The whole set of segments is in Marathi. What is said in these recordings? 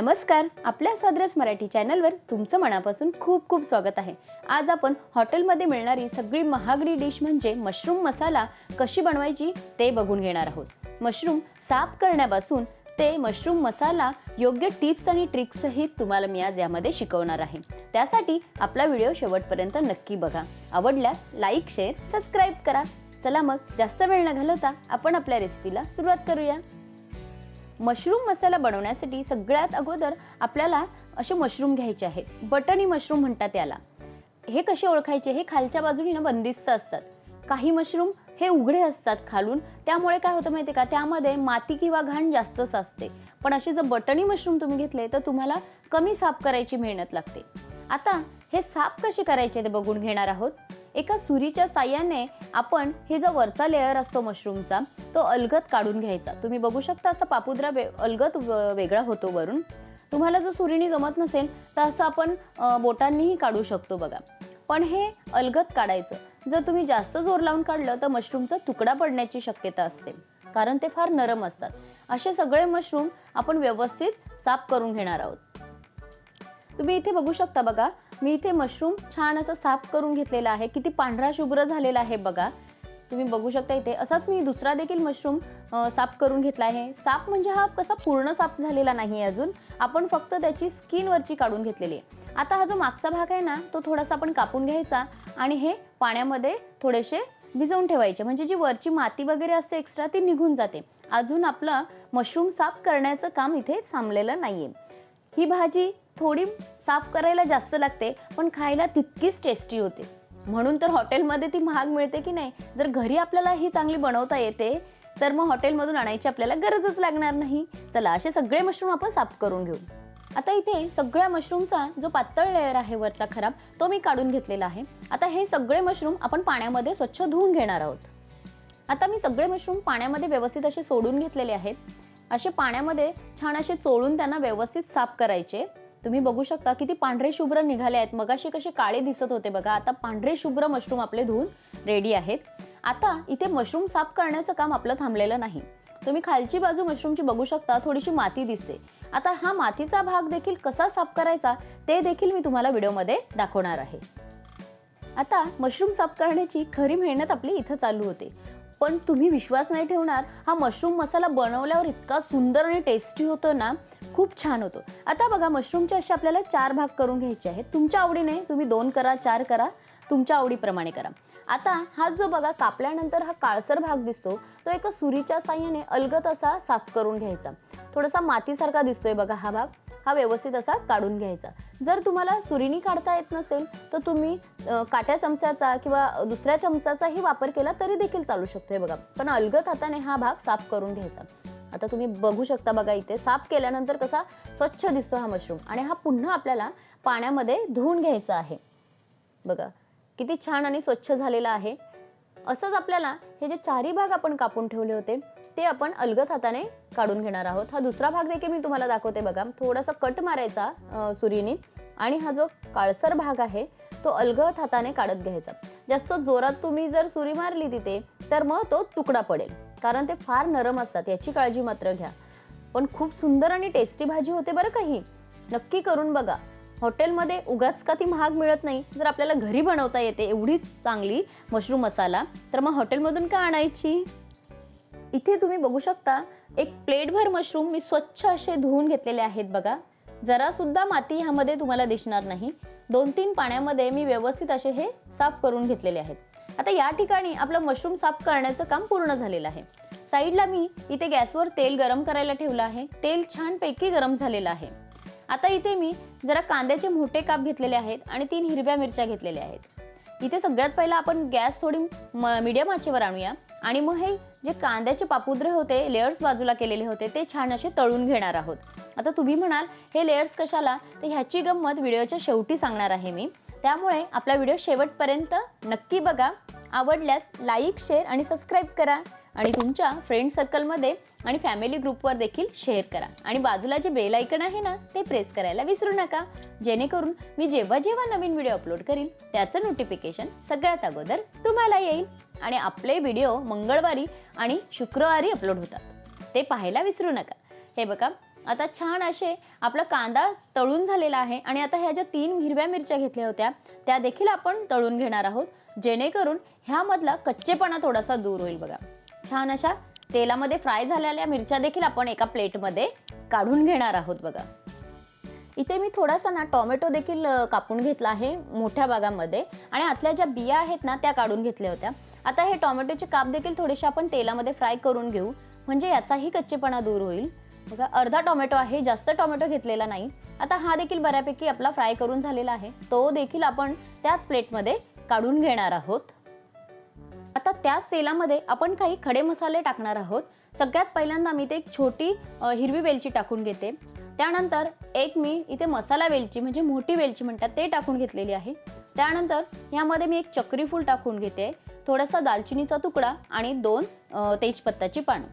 नमस्कार. आपल्या स्वाद्रस मराठी चॅनलवर तुमचं मनापासून खूप खूप स्वागत आहे. आज आपण हॉटेलमध्ये मिळणारी सगळी महागडी डिश म्हणजे मशरूम मसाला कशी बनवायची ते बघून घेणार आहोत. मशरूम साफ करण्यापासून ते मशरूम मसाला योग्य टिप्स आणि ट्रिक्सही तुम्हाला मी आज यामध्ये शिकवणार आहे. त्यासाठी आपला व्हिडिओ शेवटपर्यंत नक्की बघा. आवडल्यास लाईक शेअर सबस्क्राईब करा. चला मग जास्त वेळ न घालवता आपण आपल्या रेसिपीला सुरुवात करूया. मशरूम मसाला बनवण्यासाठी सगळ्यात अगोदर आपल्याला असे मशरूम घ्यायचे आहेत. बटणी मशरूम म्हणतात याला. हे कसे ओळखायचे? हे खालच्या बाजूने ना बंदिस्त असतात. काही मशरूम हे उघडे असतात खालून. त्यामुळे काय होतं माहिती का? त्यामध्ये माती किंवा घाण जास्तच असते. पण असे जर बटणी मशरूम तुम्ही घेतले तर तुम्हाला कमी साफ करायची मेहनत लागते. आता हे साफ कसे करायचे ते बघून घेणार आहोत. एका सुरीच्या साह्याने आपण हे जो वरचा लेअर असतो मशरूमचा तो अलगत काढून घ्यायचा. तुम्ही बघू शकता असा पापुद्रा वे अलगत वेगळा होतो वरून. तुम्हाला जर सुरीने जमत नसेल तर असं आपण बोटांनीही काढू शकतो बघा. पण हे अलगत काढायचं. जर तुम्ही जास्त जोर लावून काढलं तर मशरूमचा तुकडा पडण्याची शक्यता असते. कारण ते फार नरम असतात. असे सगळे मशरूम आपण व्यवस्थित साफ करून घेणार आहोत. तुम्ही इथे बघू शकता बघा मी इथे मशरूम छान असं साफ करून घेतलेला आहे. किती पांढरा शुभ्र झालेला आहे बघा. तुम्ही बघू शकता इथे. असाच मी दुसरा देखील मशरूम साफ करून घेतला आहे. साफ म्हणजे हा कसा पूर्ण साफ झालेला नाही अजून. आपण फक्त त्याची स्किनवरची काढून घेतलेली आहे. आता हा जो मागचा भाग आहे ना तो थोडासा आपण कापून घ्यायचा आणि हे पाण्यामध्ये थोडेसे भिजवून ठेवायचे. म्हणजे जी वरची माती वगैरे असते एक्स्ट्रा ती निघून जाते. अजून आपलं मशरूम साफ करण्याचं काम इथे थांबलेलं नाही आहे ही भाजी थोडी साफ करायला जास्त लागते पण खायला तितकीच टेस्टी होते. म्हणून तर हॉटेलमध्ये ती महाग मिळते की नाही? जर घरी आपल्याला ही चांगली बनवता येते तर मग हॉटेलमधून आणायची आपल्याला गरजच लागणार नाही. चला असे सगळे मशरूम आपण साफ करून घेऊ. आता इथे सगळ्या मशरूमचा जो पातळ लेअर आहे वरचा खराब तो मी काढून घेतलेला आहे. आता हे सगळे मशरूम आपण पाण्यामध्ये स्वच्छ धुवून घेणार आहोत. आता मी सगळे मशरूम पाण्यामध्ये व्यवस्थित असे सोडून घेतलेले आहेत. असे पाण्यामध्ये छान असे चोळून त्यांना व्यवस्थित साफ करायचे. तुम्ही बघू शकता किती पांढरे शुभ्र निघाले आहेत. मगाशी कसे काळे दिसत होते बघा. आता पांढरे शुभ्र मशरूम आपले धुवून रेडी आहेत. आता इथे मशरूम साफ करण्याचं काम आपलं थांबलेलं नाही. तुम्ही खालची बाजू मशरूमची बघू शकता. थोडीशी माती दिसते. आता हा मातीचा भाग देखील कसा साफ करायचा ते देखील मी तुम्हाला व्हिडिओमध्ये दाखवणार आहे. आता मशरूम साफ करण्याची खरी मेहनत आपली इथं चालू होते. पण तुम्ही विश्वास नाही ठेवणार हा मशरूम मसाला बनवल्यावर इतका सुंदर आणि टेस्टी होतो ना खूप छान होतो. आता बघा मशरूमचे असे आपल्याला चार भाग करून घ्यायचे आहेत. तुमच्या आवडीने तुम्ही दोन करा चार करा. तुमच्या आवडीप्रमाणे करा. आता हा जो बघा कापल्यानंतर हा काळसर भाग दिसतो तो एका सुरीच्या साह्याने अलगत असा साफ करून घ्यायचा. थोडासा मातीसारखा दिसतोय बघा हा भाग. हा व्यवस्थित असा काढून घ्यायचा. जर तुम्हाला सुरीनी काढता येत नसेल तर तुम्ही काट्या चमच्याचा किंवा दुसऱ्या चमचाचाही वापर केला तरी देखील चालू शकतोय बघा. पण अलगत हाताने हा भाग साफ करून घ्यायचा. आता तुम्ही बघू शकता बघा इथे साफ केल्यानंतर कसा स्वच्छ दिसतो हा मशरूम आणि हा पुन्हा आपल्याला पाण्यामध्ये धुवून घ्यायचा आहे. बघा किती छान आणि स्वच्छ झालेला आहे. असंच आपल्याला हे जे चारी भाग आपण कापून ठेवले होते ते आपण अलगत हाताने काढून घेणार आहोत. हा दुसरा भाग देखील मी तुम्हाला दाखवते बघा. थोडासा कट मारायचा सुरीने. आणि हा जो काळसर भाग आहे तो अलगत हाताने काढत घ्यायचा. जास्त जोरात तुम्ही जर सुरी मारली तिथे तर मग तो तुकडा पडेल. कारण ते फार नरम असतात याची काळजी मात्र घ्या. पण खूप सुंदर आणि टेस्टी भाजी होते बरं काही नक्की करून बघा. हॉटेलमध्ये उगाच का ती महाग मिळत नाही? जर आपल्याला घरी बनवता येते एवढी चांगली मशरूम मसाला तर मग हॉटेलमधून का आणायची? इथे तुम्ही बघू शकता एक प्लेटभर मशरूम मी स्वच्छ असे धुवून घेतलेले आहेत बघा. जरासुद्धा माती ह्यामध्ये तुम्हाला दिसणार नाही. दोन तीन पाण्यामध्ये मी व्यवस्थित असे हे साफ करून घेतलेले आहेत. आता या ठिकाणी आपलं मशरूम साफ करण्याचं काम पूर्ण झालेलं आहे. साईडला मी इथे गॅसवर तेल गरम करायला ठेवलं आहे. तेल छानपैकी गरम झालेलं आहे. आता इथे मी जरा कांद्याचे मोठे काप घेतलेले आहेत आणि तीन हिरव्या मिरच्या घेतलेल्या आहेत. इथे सगळ्यात पहिला आपण गॅस थोडी मीडियम आचेवर आणूया. आणि मग हे जे कांद्याचे पापुद्रे होते लेयर्स बाजूला केलेले होते ते छान असे तळून घेणार आहोत. आता तुम्ही म्हणाल हे लेयर्स कशाला? तर ह्याची गंमत व्हिडिओच्या शेवटी सांगणार आहे मी. त्यामुळे आपला व्हिडिओ शेवटपर्यंत नक्की बघा. आवडल्यास लाईक शेअर आणि सबस्क्राईब करा आणि तुमच्या फ्रेंड सर्कलमध्ये आणि फॅमिली ग्रुपवर देखील शेअर करा. आणि बाजूला जे बेल ऐकन आहे ना ते प्रेस करायला विसरू नका. जेणेकरून मी जेव्हा जेव्हा नवीन व्हिडिओ अपलोड करीन त्याचं नोटिफिकेशन सगळ्यात अगोदर तुम्हाला येईल. आणि आपले व्हिडिओ मंगळवारी आणि शुक्रवारी अपलोड होतात. ते पाहायला विसरू नका. हे बघा आता छान असे आपला कांदा तळून झालेला आहे आणि आता ह्या ज्या तीन हिरव्या मिरच्या घेतल्या होत्या त्या देखील आपण तळून घेणार आहोत जेणेकरून ह्यामधला कच्चेपणा थोडासा दूर होईल बघा. छान अशा तेलामध्ये फ्राय झालेल्या मिरच्या देखील आपण एका प्लेटमध्ये काढून घेणार आहोत बघा. इथे मी थोडासा ना टोमॅटो देखील कापून घेतला आहे मोठ्या भागामध्ये आणि आतल्या ज्या बिया आहेत ना त्या काढून घेतल्या होत्या. आता हे टोमॅटोचे काप देखील थोडेसे आपण तेलामध्ये फ्राय करून घेऊ म्हणजे याचाही कच्चेपणा दूर होईल. बघा अर्धा टोमॅटो आहे जास्त टोमॅटो घेतलेला नाही. आता हा देखील बऱ्यापैकी आपला फ्राय करून झालेला आहे. तो देखील आपण त्याच प्लेटमध्ये काढून घेणार आहोत. आता त्याच तेलामध्ये आपण काही खडे मसाले टाकणार आहोत. सगळ्यात पहिल्यांदा मी ते एक छोटी हिरवी वेलची टाकून घेते. त्यानंतर एक मी इथे मसाला वेलची म्हणजे मोठी वेलची म्हणतात ते टाकून घेतलेली आहे. त्यानंतर यामध्ये मी एक चक्रीफूल टाकून घेते. थोडासा दालचिनीचा तुकडा आणि दोन तेजपत्ताची पानं.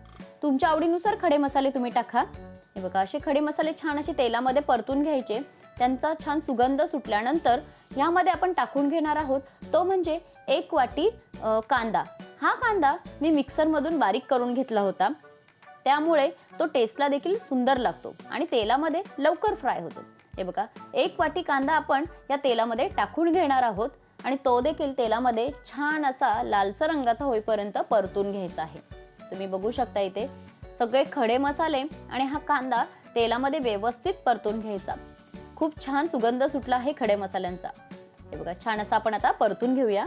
तुमच्या आवडीनुसार खडे मसाले तुम्ही टाका. हे बघा असे खडे मसाले छान असे तेलामध्ये परतून घ्यायचे. त्यांचा छान सुगंध सुटल्यानंतर ह्यामध्ये आपण टाकून घेणार आहोत. तो म्हणजे एक वाटी कांदा. हा कांदा मी मिक्सरमधून बारीक करून घेतला होता. त्यामुळे तो टेस्टला देखील सुंदर लागतो आणि तेलामध्ये लवकर फ्राय होतो. हे बघा एक वाटी कांदा आपण या तेलामध्ये टाकून घेणार आहोत. आणि तो देखील तेलामध्ये छान असा लालसर रंगाचा होईपर्यंत परतून घ्यायचा आहे. तुम्ही बघू शकता इथे सगळे खडे मसाले आणि हा कांदा तेलामध्ये व्यवस्थित परतून घ्यायचा. खूप छान सुगंध सुटला आहे खडे मसाल्यांचा. हे बघा छान असा आपण आता परतून घेऊया.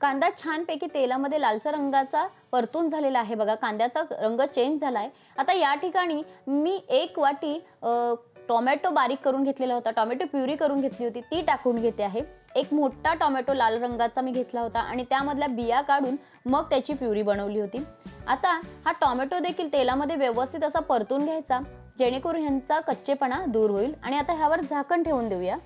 कांदा छानपैकी तेलामध्ये लालसर रंगाचा परतून झालेला आहे. बघा कांद्याचा रंग चेंज झाला आहे आता या ठिकाणी मी एक वाटी टोमॅटो बारीक करून घेतलेला होता. टोमॅटो प्युरी करून घेतली होती. ती टाकून घेते आहे. एक मोठा टोमॅटो लाल रंगाचा मी घेतला होता आणि त्यामधल्या बिया काढून मग त्याची प्युरी बनवली होती. आता हा टोमॅटो देखील तेलामध्ये व्यवस्थित असा परतून घ्यायचा जेणेकरून ह्यांचा कच्चेपणा दूर होईल. आणि आता ह्यावर झाकण ठेवून देऊया.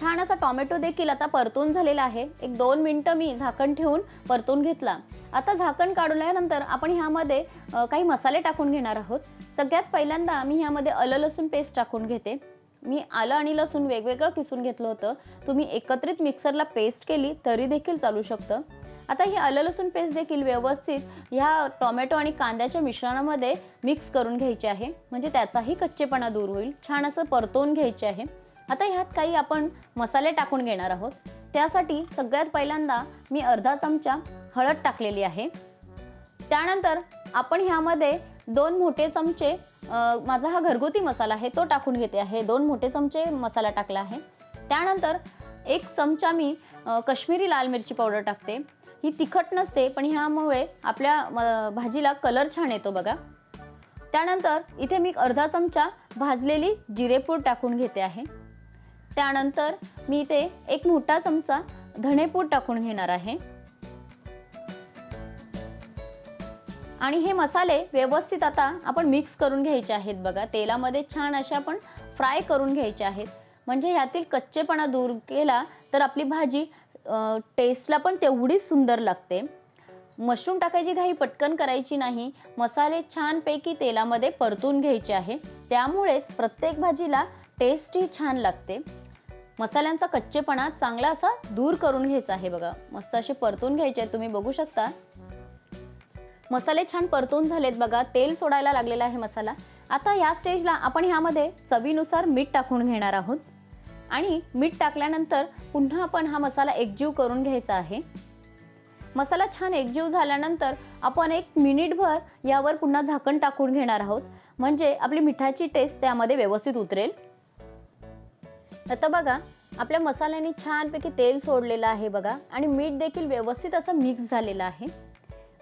छान असा टोमॅटो देखील आता परतून झालेला आहे. एक दोन मिनटं मी झाकण ठेवून परतून घेतला. आता झाकण काढल्यानंतर आपण ह्यामध्ये काही मसाले टाकून घेणार आहोत. सगळ्यात पहिल्यांदा मी ह्यामध्ये आलं लसूण पेस्ट टाकून घेते. मी आलं आणि लसूण वेगवेगळं किसून घेतलं होतं. तुम्ही एकत्रित मिक्सरला पेस्ट केली तरी देखील चालू शकतं. आता ही आलं लसूण पेस्ट देखील व्यवस्थित ह्या टोमॅटो आणि कांद्याच्या मिश्रणामध्ये मिक्स करून घ्यायचे आहे. म्हणजे त्याचाही कच्चेपणा दूर होईल. छान असं परतवून घ्यायचे आहे. आता ह्यात काही आपण मसाले टाकून घेणार आहोत. त्यासाठी सगळ्यात पहिल्यांदा मी अर्धा चमचा हळद टाकलेली आहे. त्यानंतर आपण ह्यामध्ये दोन मोठे चमचे माझा हा घरगुती मसाला आहे तो टाकून घेते आहे. दोन मोठे चमचे मसाला टाकला आहे. त्यानंतर एक चमचा मी कश्मीरी लाल मिरची पावडर टाकते. ही तिखट नसते पण ह्यामुळे आपल्या म, भाजीला कलर छान येतो बघा. त्यानंतर इथे मी अर्धा चमचा भाजलेली जिरेपूड टाकून घेते आहे. त्यानंतर मी ते एक मोठा चमचा धणेपूड टाकून घेणार आहे. आणि हे मसाले व्यवस्थित आता आपण मिक्स करून घ्यायचे आहेत बघा. तेलामध्ये छान असे आपण फ्राय करून घ्यायचे आहेत. म्हणजे ह्यातील कच्चेपणा दूर केला तर आपली भाजी टेस्टला पण तेवढीच सुंदर लागते. मशरूम टाकायची घाई पटकन करायची नाही. मसाले छानपैकी तेलामध्ये परतून घ्यायचे आहे. त्यामुळेच प्रत्येक भाजीला टेस्टही छान लागते. मसाल्यांचा कच्चेपणा चांगला असा दूर करून घ्यायचा आहे बघा. मस्त असे परतून घ्यायचे आहेत तुम्ही बघू शकता. मसाले छान परतून झालेत बघा. तेल सोडायला लागलेला आहे मसाला. आता या स्टेजला आपण ह्यामध्ये चवीनुसार मीठ टाकून घेणार आहोत. आणि मीठ टाकल्यानंतर पुन्हा आपण हा मसाला एकजीव करून घ्यायचा आहे. मसाला छान एकजीव झाल्यानंतर आपण एक मिनिटभर यावर पुन्हा झाकण टाकून घेणार आहोत. म्हणजे आपली मिठाची टेस्ट त्यामध्ये व्यवस्थित उतरेल. आता बघा आपल्या मसाल्याने छानपैकी तेल सोडलेलं आहे बघा आणि मीठ देखील व्यवस्थित असं मिक्स झालेलं आहे.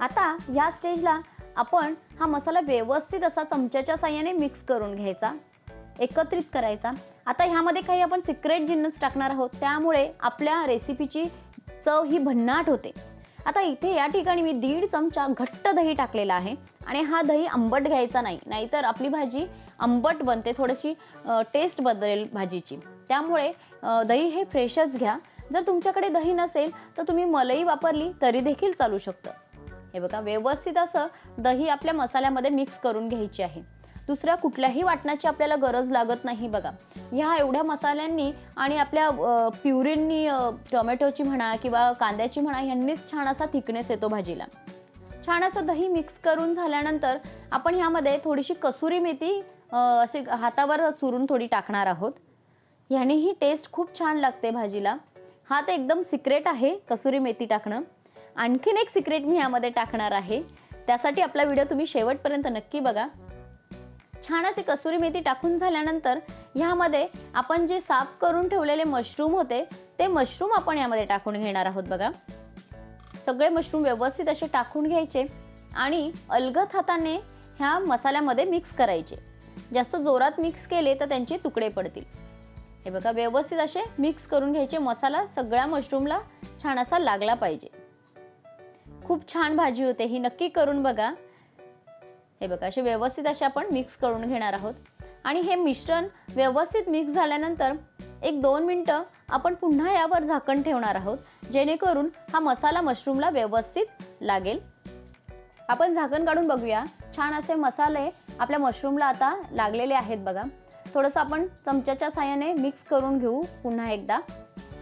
आता या स्टेजला आपण हा मसाला व्यवस्थित असा चमच्याच्या साह्याने मिक्स करून घ्यायचा एकत्रित करायचा. आता ह्यामध्ये काही आपण सिक्रेट जिन्नस टाकणार आहोत त्यामुळे आपल्या रेसिपीची चव ही भन्नाट होते. आता इथे या ठिकाणी मी दीड चमचा घट्ट दही टाकलेला आहे आणि हा दही आंबट घ्यायचा नाही नाहीतर आपली भाजी आंबट बनते थोडीशी टेस्ट बदलेल भाजीची. त्यामुळे दही हे फ्रेशच घ्या. जर तुमच्याकडे दही नसेल तर तुम्ही मलई वापरली तरी देखील चालू शकतं. हे बघा व्यवस्थित असं दही आपल्या मसाल्यामध्ये मिक्स करून घ्यायची आहे. दुसऱ्या कुठल्याही वाटणाची आपल्याला गरज लागत नाही बघा. ह्या एवढ्या मसाल्यांनी आणि आपल्या प्युरींनी टोमॅटोची म्हणा किंवा कांद्याची म्हणा ह्यांनीच छान असा थिकनेस येतो भाजीला. छान असं दही मिक्स करून झाल्यानंतर आपण ह्यामध्ये थोडीशी कसुरी मेथी असे हातावर चुरून थोडी टाकणार आहोत. ह्याने ही टेस्ट खूप छान लागते भाजीला. हा तर एकदम सिक्रेट आहे कसुरी मेथी टाकणं. आणखीन एक सिक्रेट मी यामध्ये टाकणार आहे. त्यासाठी आपला व्हिडिओ तुम्ही शेवटपर्यंत नक्की बघा. छान असे कसुरी मेथी टाकून झाल्यानंतर ह्यामध्ये आपण जे साफ करून ठेवलेले मशरूम होते ते मशरूम आपण यामध्ये टाकून घेणार आहोत बघा. सगळे मशरूम व्यवस्थित असे टाकून घ्यायचे आणि अलगद हाताने ह्या मसाल्यामध्ये मिक्स करायचे. जास्त जोरात मिक्स केले तर त्यांचे तुकडे पडतील. हे बघा व्यवस्थित असे मिक्स करून घ्यायचे. मसाला सगळ्या मशरूमला छान असा लागला पाहिजे. खूप छान भाजी होते ही नक्की करून बघा. हे बघा असे व्यवस्थित असे आपण मिक्स करून घेणार आहोत. आणि हे मिश्रण व्यवस्थित मिक्स झाल्यानंतर एक दोन मिनटं आपण पुन्हा यावर झाकण ठेवणार आहोत जेणेकरून हा मसाला मशरूमला व्यवस्थित लागेल. आपण झाकण काढून बघूया. छान असे मसाले आपल्या मशरूमला आता लागलेले आहेत बघा. थोडंसं आपण चमच्याच्या साह्याने मिक्स करून घेऊ पुन्हा एकदा.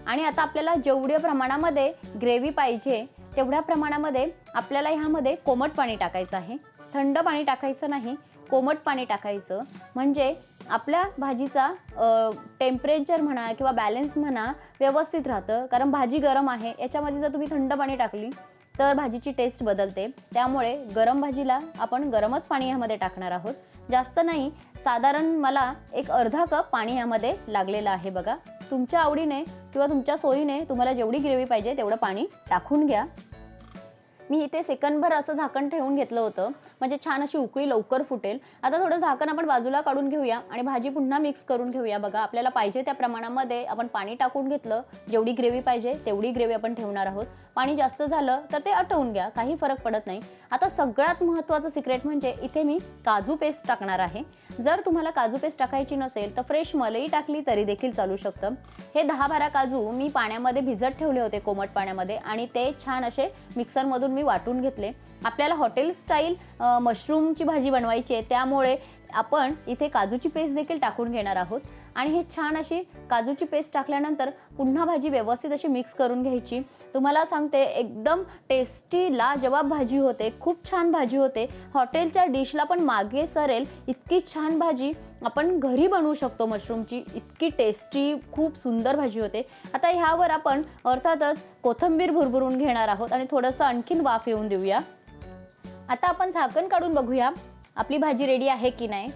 आणि आता आपल्याला जेवढ्या प्रमाणामध्ये ग्रेव्ही पाहिजे तेवढ्या प्रमाणामध्ये आपल्याला ह्यामध्ये कोमट पाणी टाकायचं आहे. थंड पाणी टाकायचं नाही कोमट पाणी टाकायचं. म्हणजे आपल्या भाजीचा टेम्परेचर म्हणा किंवा बॅलन्स म्हणा व्यवस्थित राहतं. कारण भाजी गरम आहे याच्यामध्ये जर तुम्ही थंड पाणी टाकली तर भाजीची टेस्ट बदलते. त्यामुळे गरम भाजीला आपण गरमच पाणी ह्यामध्ये टाकणार आहोत. जास्त नाही साधारण मला एक अर्धा कप पाणी ह्यामध्ये लागलेलं आहे बघा. तुमच्या आवडीने किंवा तुमच्या सोयीने तुम्हाला जेवढी ग्रेव्ही पाहिजे तेवढं पाणी टाकून घ्या. मी इथे सेकंदभर असं झाकण ठेवून घेतलं होतं. म्हणजे छान अशी उकळी लवकर फुटेल. आता थोडं झाकण आपण बाजूला काढून घेऊया आणि भाजी पुन्हा मिक्स करून घेऊया. बघा आपल्याला पाहिजे त्या प्रमाणामध्ये आपण पाणी टाकून घेतलं. जेवढी ग्रेव्ही पाहिजे तेवढी ग्रेव्ही आपण ठेवणार आहोत. पाणी जास्त झालं तर ते आटवून घ्या काही फरक पडत नाही. आता सगळ्यात महत्त्वाचं सिक्रेट म्हणजे इथे मी काजू पेस्ट टाकणार आहे. जर तुम्हाला काजू पेस्ट टाकायची नसेल तर फ्रेश मलई टाकली तरी देखील चालू शकतं. हे दहा बारा काजू मी पाण्यामध्ये भिजत ठेवले होते कोमट पाण्यामध्ये आणि ते छान असे मिक्सरमधून मी वाटून घेतले. आपल्याला हॉटेल स्टाईल मशरूमची भाजी बनवायची आहे. त्यामुळे आपण इथे काजूची पेस्ट देखील टाकून घेणार आहोत. आणि हे छान अशी काजूची पेस्ट टाकल्यानंतर पुन्हा भाजी व्यवस्थित अशी मिक्स करून घ्यायची. तुम्हाला सांगते एकदम टेस्टी लाजवाब भाजी होते खूप छान भाजी होते. हॉटेलच्या डिशला पण मागे सरेल इतकी छान भाजी आपण घरी बनवू शकतो मशरूमची. इतकी टेस्टी खूप सुंदर भाजी होते. आता ह्यावर आपण अर्थातच कोथिंबीर भुरभुरून घेणार आहोत आणि थोडंसं आणखीन वाफ येऊन देऊया. आता आपण झाकण काढून बघूया आपली भाजी रेडी आहे की नाही.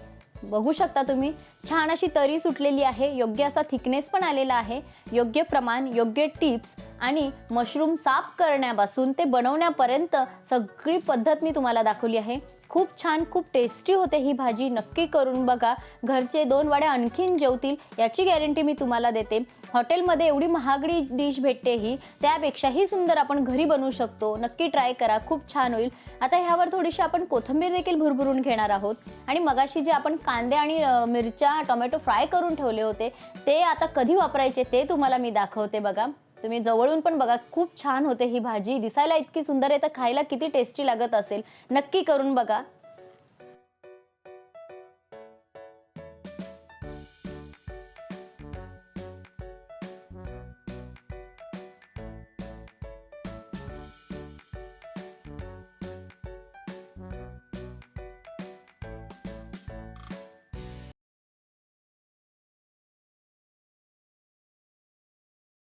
बघू शकता तुम्ही. छान अशी तरी सुटलेली आहे. योग्य असा थिकनेस पण आलेला आहे. योग्य प्रमाण योग्य टिप्स आणि मशरूम साफ करण्यापासून ते बनवण्यापर्यंत सगळी पद्धत मी तुम्हाला दाखवली आहे. खूप छान खूप टेस्टी होते ही भाजी. नक्की करून बघा. घरचे दोन वाड्या आणखीन जेवतील याची गॅरंटी मी तुम्हाला देते. हॉटेलमध्ये एवढी महागडी डिश भेटते ही त्यापेक्षाही सुंदर आपण घरी बनवू शकतो. नक्की ट्राय करा खूप छान होईल. आता ह्यावर थोडीशी आपण कोथिंबीर देखील भुरभुरून घेणार आहोत. आणि मगाशी जे आपण कांदे आणि मिरच्या टोमॅटो फ्राय करून ठेवले होते ते आता कधी वापरायचे ते तुम्हाला मी दाखवते बघा. तुम्ही जवळून पण बघा खूप छान होते ही भाजी. दिसायला इतकी सुंदर आहे तर खायला किती टेस्टी लागत असेल. नक्की करून बघा.